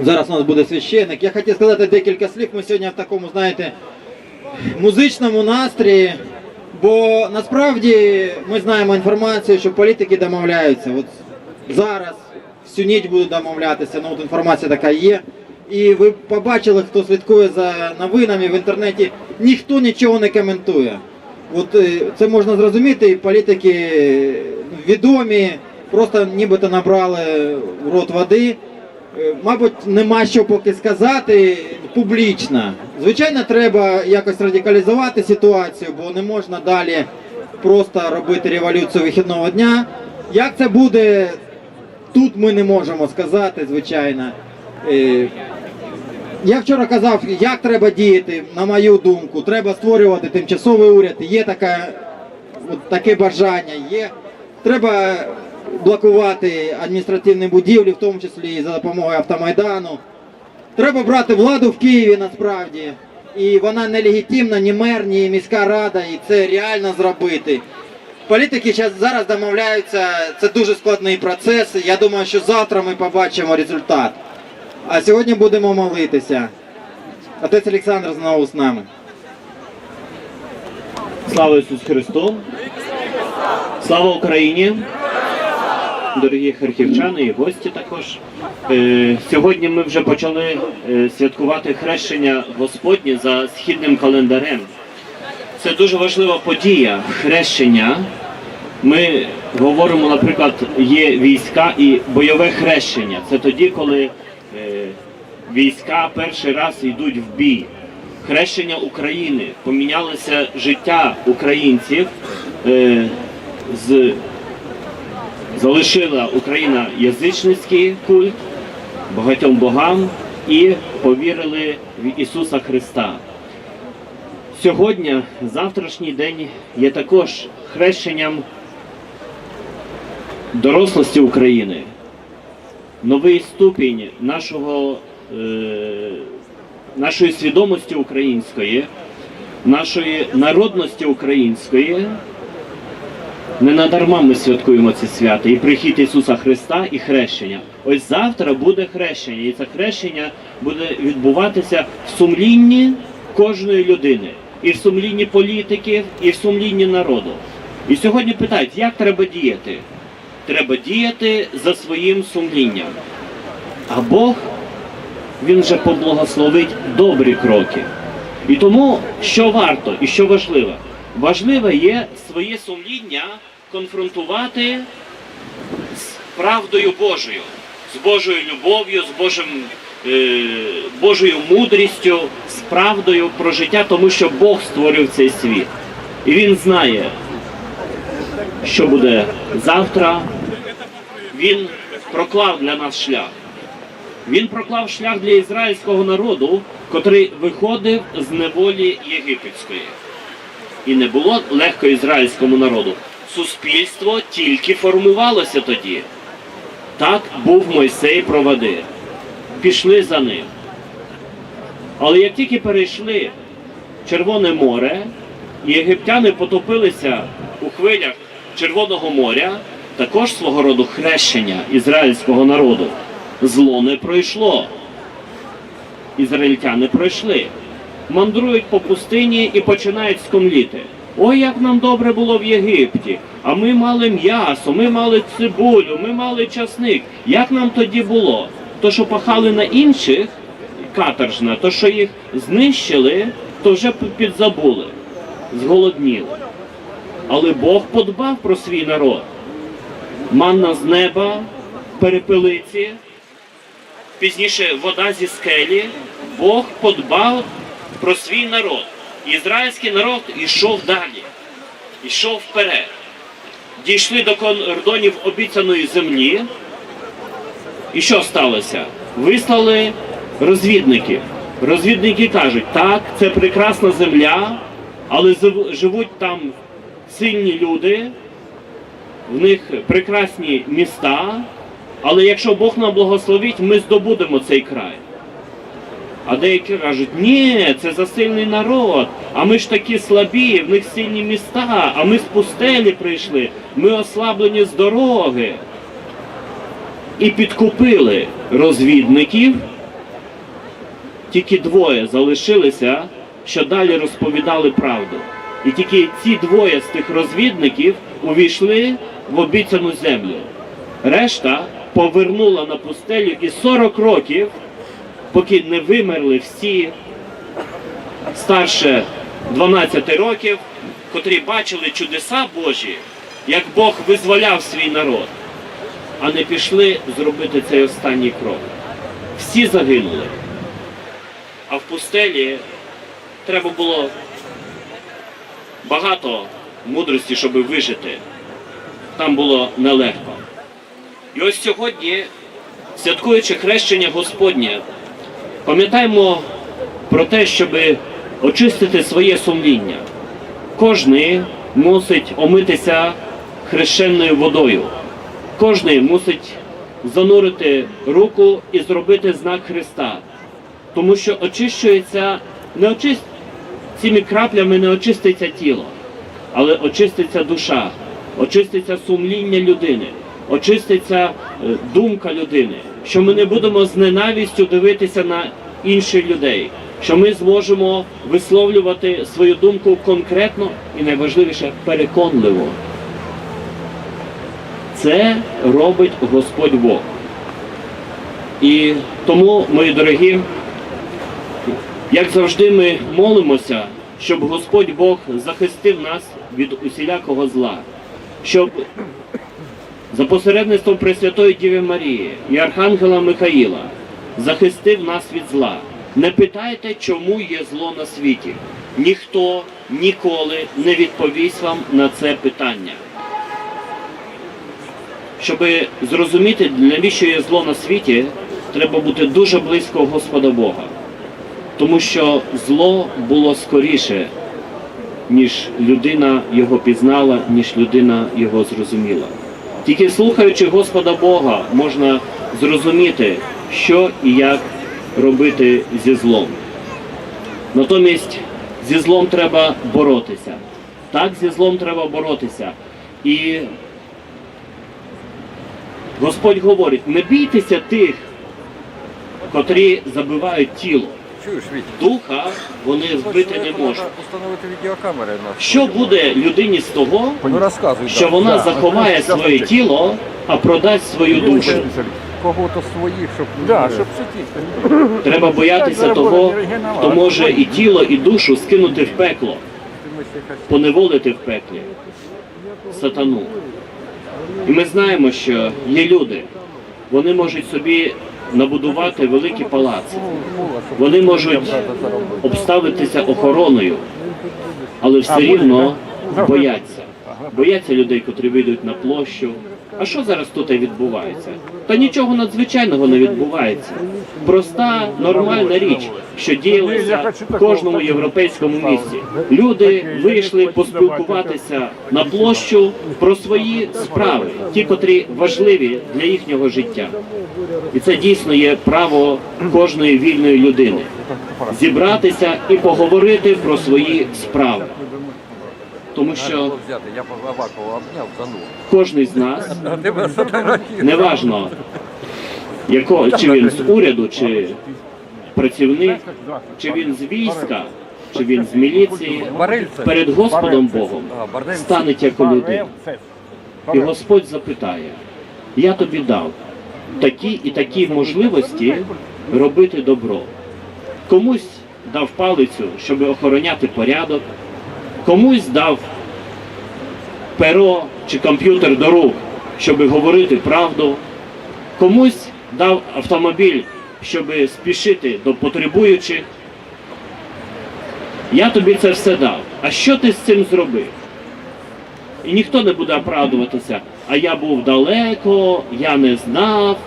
Зараз у нас буде священник. Я хотів сказати декілька слів. Ми сьогодні в такому, знаєте, музичному настрої. Бо насправді ми знаємо інформацію, що політики домовляються. От зараз всю ніч будуть домовлятися, ну от інформація така є. І ви побачили, хто слідкує за новинами в інтернеті, ніхто нічого не коментує. От е, це можна зрозуміти, і політики е, відомі, просто нібито набрали в рот води. Е, Мабуть, нема що поки сказати публічно. Звичайно, треба якось радикалізувати ситуацію, бо не можна далі просто робити революцію вихідного дня. Як це буде, тут ми не можемо сказати, звичайно. Е, Я вчора казав, як треба діяти, на мою думку. Треба створювати тимчасовий уряд. Є таке, от таке бажання. Є. Треба блокувати адміністративні будівлі, в тому числі і за допомогою автомайдану. Треба брати владу в Києві насправді. І вона нелегітимна, ні мер, ні міська рада, і це реально зробити. Політики зараз домовляються, це дуже складний процес. Я думаю, що завтра ми побачимо результат. А сьогодні будемо молитися. Отець Олександр знову з нами. Слава Ісусу Христу! Слава Україні! Дорогі харківчани і гості також. Е, Сьогодні ми вже почали е, святкувати хрещення Господнє за східним календарем. Це дуже важлива подія хрещення. Ми говоримо, наприклад, є війська і бойове хрещення. Це тоді, коли е, війська перший раз йдуть в бій. Хрещення України помінялося життя українців. З, залишила Україна язичницький культ багатьом богам і повірили в Ісуса Христа. Сьогодні, завтрашній день, є також хрещенням дорослості України, новий ступінь нашого, е, нашої свідомості української, нашої народності української. Не надарма ми святкуємо ці свята і прихід Ісуса Христа і хрещення. Ось завтра буде хрещення, і це хрещення буде відбуватися в сумлінні кожної людини, і в сумлінні політиків, і в сумлінні народу. І сьогодні питають, як треба діяти? Треба діяти за своїм сумлінням. А Бог він вже поблагословить добрі кроки. І тому, що варто і що важливо? Важливе є своє сумління конфронтувати з правдою Божою, з Божою любов'ю, з Божим, е, Божою мудрістю, з правдою про життя, тому що Бог створив цей світ. І Він знає, що буде завтра. Він проклав для нас шлях. Він проклав шлях для ізраїльського народу, котрий виходив з неволі єгипетської. І не було легко ізраїльському народу. Суспільство тільки формувалося тоді. Так був Мойсей проводир. Пішли за ним. Але як тільки перейшли Червоне море, і єгиптяни потопилися у хвилях Червоного моря, також свого роду хрещення ізраїльського народу. Зло не пройшло. Ізраїльтяни пройшли. Мандрують по пустині і починають скомліти. Ой, як нам добре було в Єгипті. А ми мали м'ясо, ми мали цибулю, ми мали часник. Як нам тоді було? То, що пахали на інших, каторжна, то, що їх знищили, то вже підзабули, зголодніли. Але Бог подбав про свій народ. Манна з неба, перепелиці, пізніше вода зі скелі. Бог подбав про свій народ. Ізраїльський народ йшов далі, йшов вперед. Дійшли до кордонів обіцяної землі. І що сталося? Вислали розвідників. Розвідники кажуть, так, це прекрасна земля, але живуть там сильні люди, в них прекрасні міста, але якщо Бог нам благословить, ми здобудемо цей край. А деякі кажуть, ні, це за сильний народ, а ми ж такі слабі, в них сильні міста, а ми з пустелі прийшли, ми ослаблені з дороги. І підкупили розвідників тільки двоє залишилися, що далі розповідали правду. І тільки ці двоє з тих розвідників увійшли в обіцяну землю. Решта повернула на пустелю і 40 років, поки не вимерли всі старше 12 років, котрі бачили чудеса Божі, як Бог визволяв свій народ, а не пішли зробити цей останній крок. Всі загинули. А в пустелі треба було багато мудрості, щоб вижити. Там було нелегко. І ось сьогодні, святкуючи хрещення Господнє, пам'ятаємо про те, щоб очистити своє сумління. Кожний мусить омитися хрещенною водою. Кожний мусить занурити руку і зробити знак Христа. Тому що очищується, не очист... цими краплями не очиститься тіло, але очиститься душа, очиститься сумління людини, очиститься е, думка людини, що ми не будемо з ненавистю дивитися на інших людей, що ми зможемо висловлювати свою думку конкретно і найважливіше переконливо. Це робить Господь Бог. І тому, мої дорогі, як завжди, ми молимося, щоб Господь Бог захистив нас від усілякого зла, щоб за посередництвом Пресвятої Діви Марії і Архангела Михаїла захистив нас від зла. Не питайте, чому є зло на світі. Ніхто ніколи не відповість вам на це питання. Щоб зрозуміти, навіщо є зло на світі, треба бути дуже близько Господа Бога. Тому що зло було скоріше, ніж людина його пізнала, ніж людина його зрозуміла. Тільки слухаючи Господа Бога, можна зрозуміти, що і як робити зі злом. Натомість зі злом треба боротися. Так, зі злом треба боротися. І Господь говорить: не бійтеся тих, котрі забивають тіло. Чуєш, Віть? Духа вони вбити не можуть. Установити відеокамери на Що буде людині з того, Ну розказуй. що вона Да. заховає своє тіло, а продасть свою душу? Кого-то своїх, щоб Да, щоб сидіти. Треба боятися того, хто може і тіло, і душу скинути в пекло, поневолити в пеклі сатану. І ми знаємо, що є люди, вони можуть собі набудувати великі палаци, вони можуть обставитися охороною, але все рівно бояться. Бояться людей, котрі вийдуть на площу. А що зараз тут відбувається? Та нічого надзвичайного не відбувається. Проста нормальна річ, що діялася в кожному європейському місті. Люди вийшли поспілкуватися на площу про свої справи, ті, котрі важливі для їхнього життя. І це дійсно є право кожної вільної людини зібратися і поговорити про свої справи. Тому що я Авакова обняв, занув. кожен з нас, неважно, яко, чи він з уряду, чи працівник, чи він з війська, чи він з міліції, перед Господом Богом А, Бардем. стане як людина. І Господь запитає: я тобі дав такі і такі можливості робити добро. Комусь дав палицю, щоб охороняти порядок, комусь дав перо чи комп'ютер до рук, щоб говорити правду, комусь дав автомобіль, щоб спішити до потребуючих. Я тобі це все дав. А що ти з цим зробив? І ніхто не буде оправдуватися, а я був далеко, я не знав,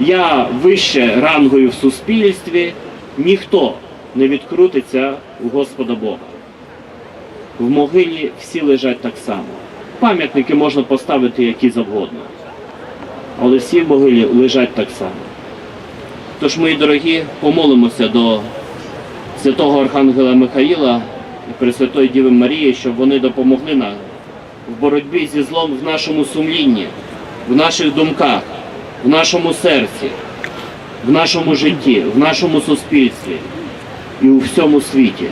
я вище рангою в суспільстві. Ніхто не відкрутиться у Господа Бога. В могилі всі лежать так само. Пам'ятники можна поставити які завгодно. Але всі в могилі лежать так само. Тож, мої дорогі, помолимося до святого Архангела Михаїла і Пресвятої Діви Марії, щоб вони допомогли нам в боротьбі зі злом в нашому сумлінні, в наших думках, в нашому серці. в нашому житті, в нашому суспільстві і у всьому світі.